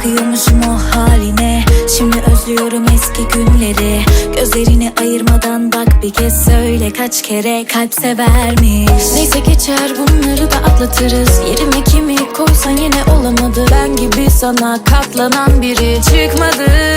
Bakıyormuşum o haline. Şimdi özlüyorum eski günleri. Gözlerini ayırmadan bak bir kez söyle Kaç kere kalp severmiş. Neyse geçer bunları da atlatırız. Yerime kimi koysan yine olamadı. Ben gibi sana katlanan biri çıkmadı.